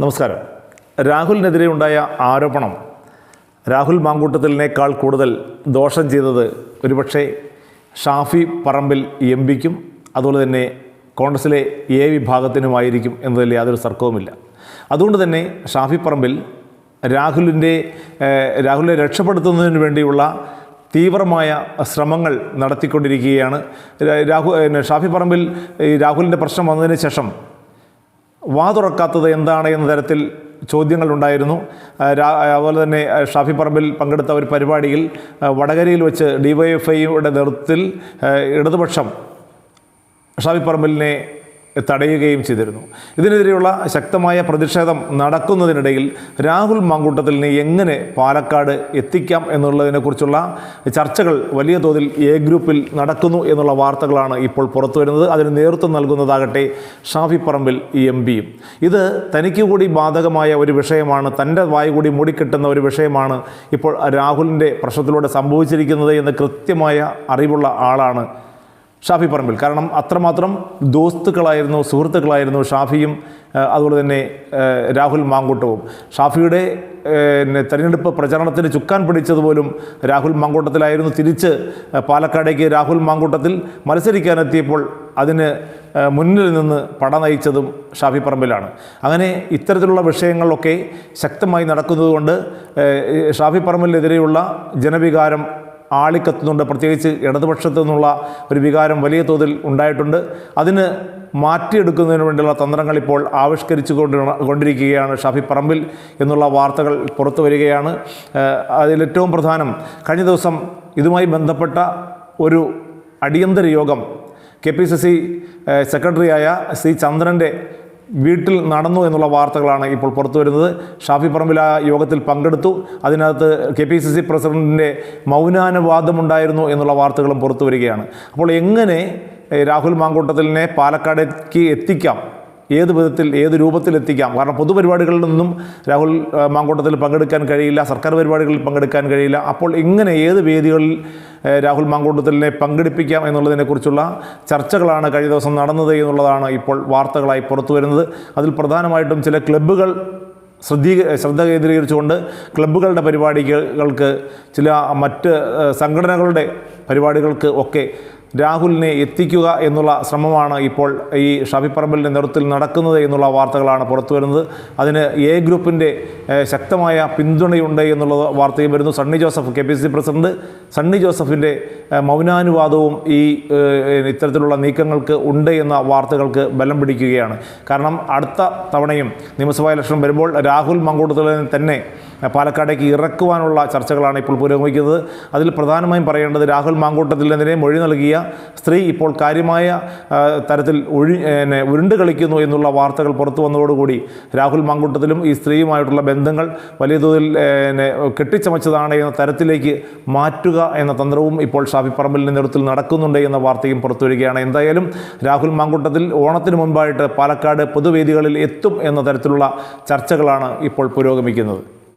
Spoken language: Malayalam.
നമസ്കാരം. രാഹുലിനെതിരെ ഉണ്ടായ ആരോപണം. രാഹുൽ മാങ്കൂട്ടത്തിലിനേക്കാൾ കൂടുതൽ ദോഷം ചെയ്തത് ഒരുപക്ഷെ ഷാഫി പറമ്പിൽ എം പിക്കും അതുപോലെ തന്നെ കോൺഗ്രസിലെ എ വിഭാഗത്തിനുമായിരിക്കും എന്നതിൽ യാതൊരു തർക്കവുമില്ല. അതുകൊണ്ട് തന്നെ ഷാഫി പറമ്പിൽ രാഹുലിന്റെ രാഹുലിനെ രക്ഷപ്പെടുത്തുന്നതിന് വേണ്ടിയുള്ള തീവ്രമായ ശ്രമങ്ങൾ നടത്തിക്കൊണ്ടിരിക്കുകയാണ്. രാഹു ഷാഫി പറമ്പിൽ രാഹുലിന്റെ പ്രശ്നം വന്നതിന് ശേഷം വാ തുറക്കാത്തത് എന്താണ് എന്ന തരത്തിൽ ചോദ്യങ്ങളുണ്ടായിരുന്നു. അതുപോലെ തന്നെ ഷാഫി പറമ്പിൽ പങ്കെടുത്ത ഒരു പരിപാടിയിൽ വടകരയിൽ വെച്ച് ഡിവൈഎഫ്ഐയുടെ നേതൃത്വത്തിൽ ഇടതുപക്ഷം ഷാഫി പറമ്പിലിനെ തടയുകയും ചെയ്തിരുന്നു. ഇതിനെതിരെയുള്ള ശക്തമായ പ്രതിഷേധം നടക്കുന്നതിനിടയിൽ രാഹുൽ മാങ്കൂട്ടത്തിലിനെ എങ്ങനെ പാലക്കാട് എത്തിക്കാം എന്നുള്ളതിനെക്കുറിച്ചുള്ള ചർച്ചകൾ വലിയ തോതിൽ എ ഗ്രൂപ്പിൽ നടക്കുന്നു എന്നുള്ള വാർത്തകളാണ് ഇപ്പോൾ പുറത്തു വരുന്നത്. അതിന് നേതൃത്വം നൽകുന്നതാകട്ടെ ഷാഫി പറമ്പിൽ എം പിയും. ഇത് തനിക്ക് കൂടി ബാധകമായ ഒരു വിഷയമാണ് തന്റെ വായു കൂടി മൂടിക്കെട്ടുന്ന ഒരു വിഷയമാണ് ഇപ്പോൾ രാഹുലിന്റെ പ്രശ്നത്തിലൂടെ സംഭവിച്ചിരിക്കുന്നത് എന്ന് കൃത്യമായ അറിവുള്ള ആളാണ് ഷാഫി പറമ്പിൽ. കാരണം അത്രമാത്രം ദോസ്തുക്കളായിരുന്നു സുഹൃത്തുക്കളായിരുന്നു ഷാഫിയും അതുപോലെ തന്നെ രാഹുൽ മാങ്കൂട്ടവും. ഷാഫിയുടെ തെരഞ്ഞെടുപ്പ് പ്രചരണത്തിന് ചുക്കാൻ പിടിച്ചതുപോലും രാഹുൽ മാങ്കൂട്ടത്തിലായിരുന്നു. തിരിച്ച് പാലക്കാടേക്ക് രാഹുൽ മാങ്കൂട്ടത്തിൽ മത്സരിക്കാനെത്തിയപ്പോൾ അതിന് മുന്നിൽ നിന്ന് പട നയിച്ചതും ഷാഫി പറമ്പിലാണ്. അങ്ങനെ ഇത്തരത്തിലുള്ള വിഷയങ്ങളൊക്കെ ശക്തമായി നടക്കുന്നതുകൊണ്ട് ഷാഫി പറമ്പിലിനെതിരെയുള്ള ജനവികാരം ആളിക്കത്തുന്നുണ്ട് പ്രത്യേകിച്ച് ഇടതുപക്ഷത്തു നിന്നുള്ള ഒരു വികാരം വലിയ തോതിൽ ഉണ്ടായിട്ടുണ്ട്. അതിന് മാറ്റിയെടുക്കുന്നതിന് വേണ്ടിയുള്ള തന്ത്രങ്ങൾ ഇപ്പോൾ ആവിഷ്കരിച്ചു കൊണ്ട് കൊണ്ടിരിക്കുകയാണ് ഷാഫി പറമ്പിൽ എന്നുള്ള വാർത്തകൾ പുറത്തു വരികയാണ്. അതിലേറ്റവും പ്രധാനം കഴിഞ്ഞ ദിവസം ഇതുമായി ബന്ധപ്പെട്ട ഒരു അടിയന്തര യോഗം കെ പി സി സി സെക്രട്ടറിയായ സി ചന്ദ്രന്റെ വീട്ടിൽ നടന്നു എന്നുള്ള വാർത്തകളാണ് ഇപ്പോൾ പുറത്തു വരുന്നത്. ഷാഫി പറമ്പിൽ ആ യോഗത്തിൽ പങ്കെടുത്തു. അതിനകത്ത് കെ പി സി സി പ്രസിഡന്റിന്റെ മൗനാനുവാദമുണ്ടായിരുന്നു എന്നുള്ള വാർത്തകളും പുറത്തു വരികയാണ്. അപ്പോൾ എങ്ങനെ രാഹുൽ മാങ്കൂട്ടത്തിലിനെ പാലക്കാടേക്ക് എത്തിക്കാം? ഏത് വിധത്തിൽ ഏത് രൂപത്തിലെത്തിക്കാം? കാരണം പൊതുപരിപാടികളിൽ നിന്നും രാഹുൽ മാങ്കോട്ടത്തിൽ പങ്കെടുക്കാൻ കഴിയില്ല സർക്കാർ പരിപാടികളിൽ പങ്കെടുക്കാൻ കഴിയില്ല. അപ്പോൾ ഇങ്ങനെ ഏത് വേദികളിൽ രാഹുൽ മാങ്കൂട്ടത്തിലിനെ പങ്കെടുപ്പിക്കാം എന്നുള്ളതിനെക്കുറിച്ചുള്ള ചർച്ചകളാണ് കഴിഞ്ഞ ദിവസം നടന്നത് എന്നുള്ളതാണ് ഇപ്പോൾ വാർത്തകളായി പുറത്തു വരുന്നത്. അതിൽ പ്രധാനമായിട്ടും ചില ക്ലബ്ബുകൾ ശ്രദ്ധീ ശ്രദ്ധ കേന്ദ്രീകരിച്ചുകൊണ്ട് ക്ലബ്ബുകളുടെ പരിപാടികൾക്ക് ചില മറ്റ് സംഘടനകളുടെ പരിപാടികൾക്ക് ഒക്കെ രാഹുലിനെ എത്തിക്കുക എന്നുള്ള ശ്രമമാണ് ഇപ്പോൾ ഈ ഷാഫി പറമ്പലിന്റെ നേതൃത്വത്തിൽ നടക്കുന്നത് എന്നുള്ള വാർത്തകളാണ് പുറത്തു വരുന്നത്. അതിന് എ ഗ്രൂപ്പിന്റെ ശക്തമായ പിന്തുണയുണ്ട് എന്നുള്ള വാർത്തയും വരുന്നു. Sunny Joseph K P C president Sunny ജോസഫിന്റെ മൗനാനുവാദവും ഈ ഇത്തരത്തിലുള്ള നീക്കങ്ങൾക്ക് ഉണ്ട് എന്ന വാർത്തകൾക്ക് ബലം പിടിക്കുകയാണ്. കാരണം അടുത്ത തവണയും നിയമസഭാ ഇലക്ഷൻ വരുമ്പോൾ രാഹുൽ മങ്കൂട്ടത്തിൽ തന്നെ പാലക്കാടേക്ക് ഇറക്കുവാനുള്ള ചർച്ചകളാണ് ഇപ്പോൾ പുരോഗമിക്കുന്നത്. അതിൽ പ്രധാനമായും പറയേണ്ടത് രാഹുൽ മാങ്കൂട്ടത്തിനെതിരെ മൊഴി നൽകിയ സ്ത്രീ ഇപ്പോൾ കാര്യമായ തരത്തിൽ ഒഴി ഉരുണ്ട് കളിക്കുന്നു എന്നുള്ള വാർത്തകൾ പുറത്തു വന്നതോടുകൂടി രാഹുൽ മാങ്കൂട്ടത്തിലും ഈ സ്ത്രീയുമായിട്ടുള്ള ബന്ധങ്ങൾ വലിയ തോതിൽ കെട്ടിച്ചമച്ചതാണ് എന്ന തരത്തിലേക്ക് മാറ്റുക എന്ന തന്ത്രവും ഇപ്പോൾ ഷാഫി പറമ്പലിന്റെ നേതൃത്വത്തിൽ നടക്കുന്നുണ്ട് എന്ന വാർത്തയും പുറത്തു വരികയാണ്. എന്തായാലും രാഹുൽ മാങ്കൂട്ടത്തിൽ ഓണത്തിന് മുമ്പായിട്ട് പാലക്കാട് പൊതുവേദികളിൽ എത്തും എന്ന തരത്തിലുള്ള ചർച്ചകളാണ് ഇപ്പോൾ പുരോഗമിക്കുന്നത്.